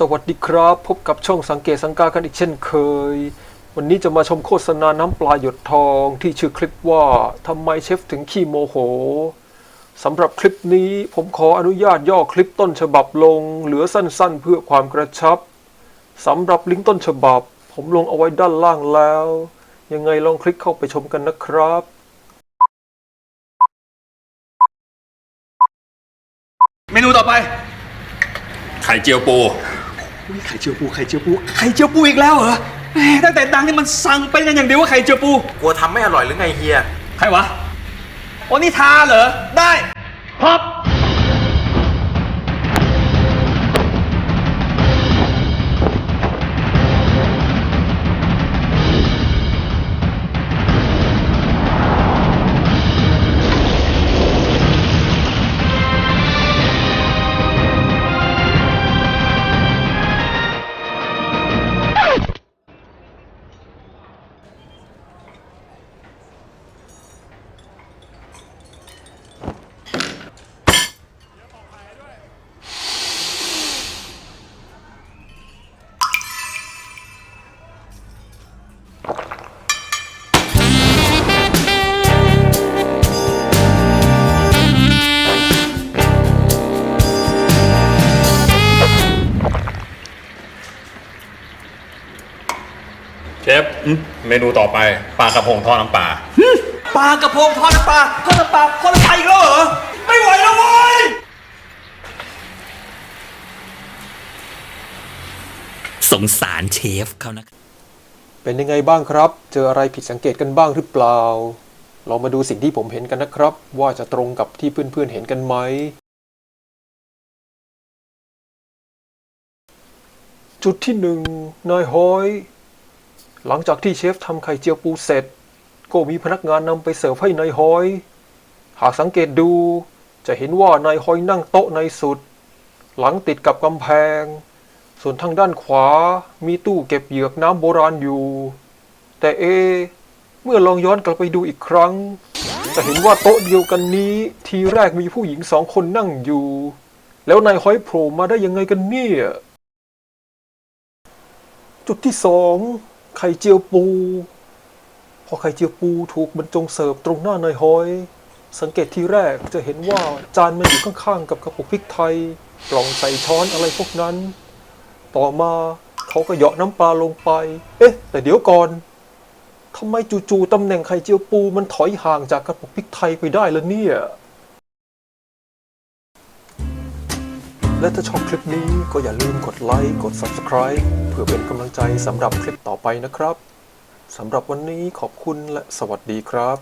สวัสดีครับ พบกับช่องสังเกตสังกากันอีกเช่นเคย วันนี้จะมาชมโฆษณาน้ำปลาหยดทองที่ชื่อคลิปว่าทำไมเชฟถึงขี้โมโหสำหรับคลิปนี้ผมขออนุญาตย่อคลิปต้นฉบับลง เหลือสั้นๆ เพื่อความกระชับสำหรับลิงก์ต้นฉบับ ผมลงเอาไว้ด้านล่างแล้ว ยังไงลองคลิกเข้าไปชมกันนะครับเมนูต่อไป ไข่เจียวปู อุ๊ยไข่เจียวปูไข่เจียวปูไข่เจียวปูอีกแล้วเหรอแหมตั้งแต่ดังนี่มันสั่งไปกันอย่างเดียวว่าไข่เจียวปู กลัวทำไม่อร่อยหรือไงเฮีย ใครวะโอนิทาเหรอ ได้พบ เชฟเมนูต่อไปปลากระพงทอดน้ำปลาปลากระพงทอดน้ำปลาทอดน้ำปลาทอดน้ำปลาอีกแล้วเหรอไม่ไหวแล้วเว้ยสงสารเชฟเขานะ เป็นยังไงบ้างครับ เจออะไรผิดสังเกตกันบ้างหรือเปล่าลองมาดูสิ่งที่ผมเห็นกันนะครับ ว่าจะตรงกับที่เพื่อนๆเห็นกันไหม จุดที่หนึ่งนายฮอย หลังจากที่เชฟทำไข่เจียวปูเสร็จ ก็มีพนักงานนำไปเสิร์ฟให้นายฮอย หากสังเกตดู จะเห็นว่านายฮอยนั่งโต๊ะในสุด หลังติดกับกำแพง ส่วนทางด้านขวามีตู้เก็บเหยือกน้ำโบราณอยู่ แต่เอ เมื่อลองย้อนกลับไปดูอีกครั้ง จะเห็นว่าโต๊ะเดียวกันนี้ทีแรกมีผู้หญิงสองคนนั่งอยู่ แล้วนายหอยโผล่มาได้ยังไงกันเนี่ย จุดที่สอง ไข่เจียวปู พอไข่เจียวปูถูกบรรจงเสิร์ฟตรงหน้านายหอย สังเกตทีแรกจะเห็นว่าจานมันอยู่ข้างๆกับกระปุกพริกไทยกล่องใส่ช้อนอะไรพวกนั้น ต่อมาเขาก็เหยาะน้ำปลาลงไป เอ๊ะ แต่เดี๋ยวก่อนทำไมจู่ๆตำแหน่งไข่เจียวปูมันถอยห่างจากกระปุกพริกไทยไปได้ละเนี่ย และถ้าชอบคลิปนี้ก็อย่าลืมกดไลค์ กด Subscribe เพื่อเป็นกำลังใจสำหรับคลิปต่อไปนะครับ สำหรับวันนี้ขอบคุณและสวัสดีครับ